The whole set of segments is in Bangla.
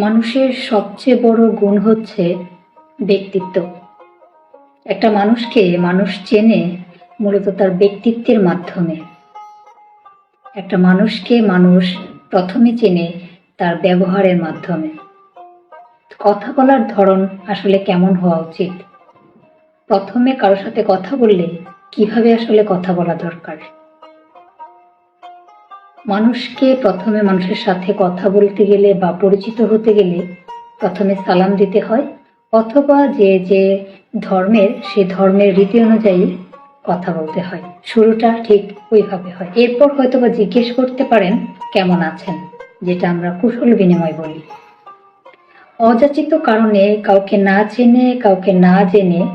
মানুষের সবচেয়ে বড় গুণ হচ্ছে ব্যক্তিত্ব। একটা মানুষকে মানুষ চেনে মূলত তার ব্যক্তিত্বের মাধ্যমে। একটা মানুষকে মানুষ প্রথমে চেনে তার ব্যবহারের মাধ্যমে। কথা বলার ধরন আসলে কেমন হওয়া উচিত? প্রথমে কারোর সাথে কথা বললে কীভাবে আসলে কথা বলা দরকার? মানুষকে প্রথমে মানুষের সাথে কথা বলতে গেলে বা পরিচিত হতে গেলে প্রথমে সালাম দিতে হয়, অথবা যে যে ধর্মের, সে ধর্মের রীতি অনুযায়ী কথা বলতে হয়। শুরুটা ঠিক ওইভাবে হয়। এরপর হয়তো বা জিজ্ঞেস করতে পারেন, কেমন আছেন? যেটা আমরা কুশল বিনিময় বলি। অযাচিত কারণে কাউকে না চেনে, কাউকে না জেনে,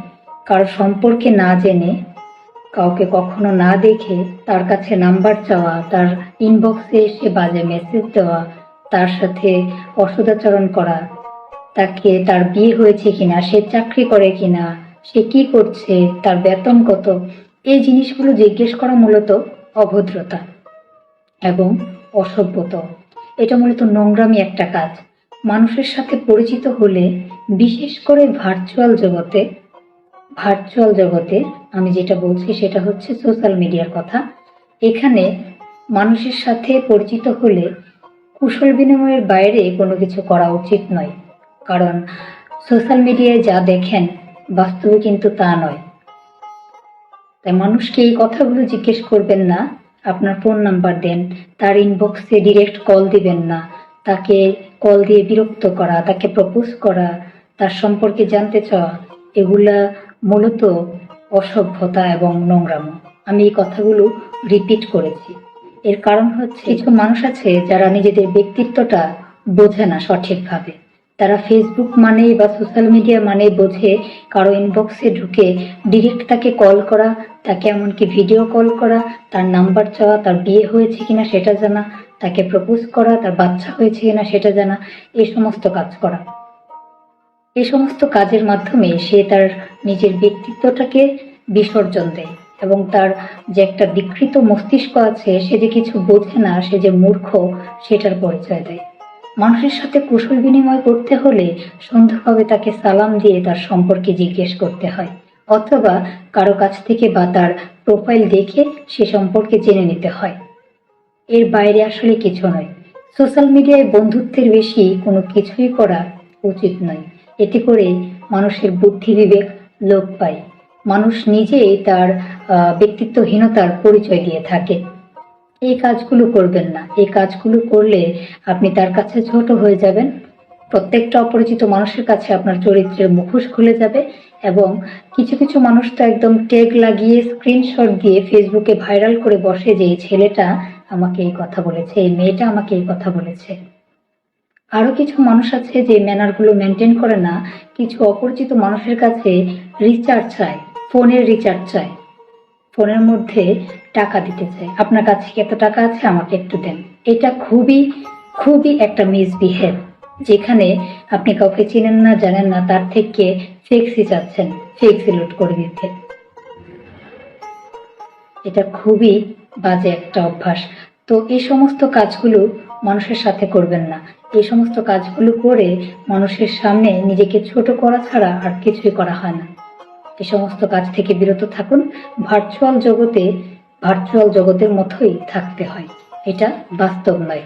কারও সম্পর্কে না জেনে কাউকে কখনো না দেখে তার কাছে নাম্বার চাওয়া, তার ইনবক্সে এসে বাজে মেসেজ দেওয়া, তার সাথে অসদাচরণ করা, তাকে তার বিয়ে হয়েছে কিনা, সে চাকরি করে কিনা, সে কি করছে, তার বেতন কত, এই জিনিসগুলো জিজ্ঞেস করা মূলত অভদ্রতা এবং অসভ্যতা। এটা মূলত নোংরামি একটা কাজ। মানুষের সাথে পরিচিত হলে বিশেষ করে ভার্চুয়াল জগতে ভার্চুয়াল জগতে আমি যেটা বলছি সেটা হচ্ছে সোশ্যাল মিডিয়ার কথা। এখানে মানুষের সাথে পরিচিত হলে কুশল বিনিময়ের বাইরে কোনো কিছু করা উচিত নয়। কারণ সোশ্যাল মিডিয়ায় যা দেখেন বাস্তবে কিন্তু তা নয়। তাই মানুষকে এই কথাগুলো জিজ্ঞেস করবেন না, আপনার ফোন নাম্বার দেন, তার ইনবক্সে ডিরেক্ট কল দিবেন না, তাকে কল দিয়ে বিরক্ত করা, তাকে প্রপোজ করা, তার সম্পর্কে জানতে চাওয়া, এগুলা মূলত অসভ্যতা এবং নোংরামো। আমি এই কথাগুলো রিপিট করেছি। এর কারণ হচ্ছে কিছু মানুষ আছে যারা নিজেদের ব্যক্তিত্বটা বোঝে না সঠিকভাবে। তারা ফেসবুক মানেই বা সোশ্যাল মিডিয়া মানে বোঝে, কারও ইনবক্সে ঢুকে ডিরেক্ট তাকে কল করা, তাকে এমনকি ভিডিও কল করা, তার নাম্বার চাওয়া, তার বিয়ে হয়েছে কিনা সেটা জানা, তাকে প্রপোজ করা, তার বাচ্চা হয়েছে কিনা সেটা জানা, এই সমস্ত কাজ করা। এই সমস্ত কাজের মাধ্যমে সে তার নিজের ব্যক্তিত্বটাকে বিসর্জন দেয় এবং তার যে একটা বিকৃত মস্তিষ্ক আছে, সে যে কিছু বোঝে না, সে যে মূর্খ, সেটার পরিচয় দেয়। মানুষের সাথে কুশল বিনিময় করতে হলে সুন্দরভাবে তাকে সালাম দিয়ে তার সম্পর্কে জিজ্ঞেস করতে হয়, অথবা কারও কাছ থেকে বা তার প্রোফাইল দেখে সে সম্পর্কে জেনে নিতে হয়। এর বাইরে আসলে কিছু নয়। সোশ্যাল মিডিয়ায় বন্ধুত্বের বেশি কোনো কিছুই করা উচিত নয়। এতে করে মানুষের বুদ্ধি বিবেক লোপ পায়। মানুষ নিজেই তার ব্যক্তিত্বহীনতার পরিচয় দিয়ে থাকে। এই কাজগুলো করবেন না। এই কাজগুলো করলে আপনি তার কাছে ছোট হয়ে যাবেন। প্রত্যেকটা অপরিচিত মানুষের কাছে আপনার চরিত্রের মুখোশ খুলে যাবে এবং কিছু কিছু মানুষ তো একদম টেগ লাগিয়ে স্ক্রিনশট দিয়ে ফেসবুকে ভাইরাল করে বসে যে, এই ছেলেটা আমাকে এই কথা বলেছে, এই মেয়েটা আমাকে এই কথা বলেছে। আরও কিছু মানুষ আছে যে ম্যানারগুলো মেনটেন করে না, কিছু অপরিচিত মানুষের কাছে রিচার্জ চায়, ফোনের রিচার্জ চায়, ফোনের মধ্যে টাকা দিতে চায়। আপনার কাছে কি এত টাকা আছে? আমাকে একটু দেন। এটা খুবই খুবই একটা মিসবিহেভ যেখানে আপনি কাউকে চিনেন না, জানেন না, তার থেকে ফেক্সি চাচ্ছেন ফেক্সি লোড করে দিতে। এটা খুবই বাজে একটা অভ্যাস। তো এই সমস্ত কাজগুলো মানুষের সাথে করবেন না। এই সমস্ত কাজগুলো করে মানুষের সামনে নিজেকে ছোট করা ছাড়া আর কিছুই করা হয় না। এই সমস্ত কাজ থেকে বিরত থাকুন। ভার্চুয়াল জগতে ভার্চুয়াল জগতের মতোই থাকতে হয়। এটা বাস্তব নয়।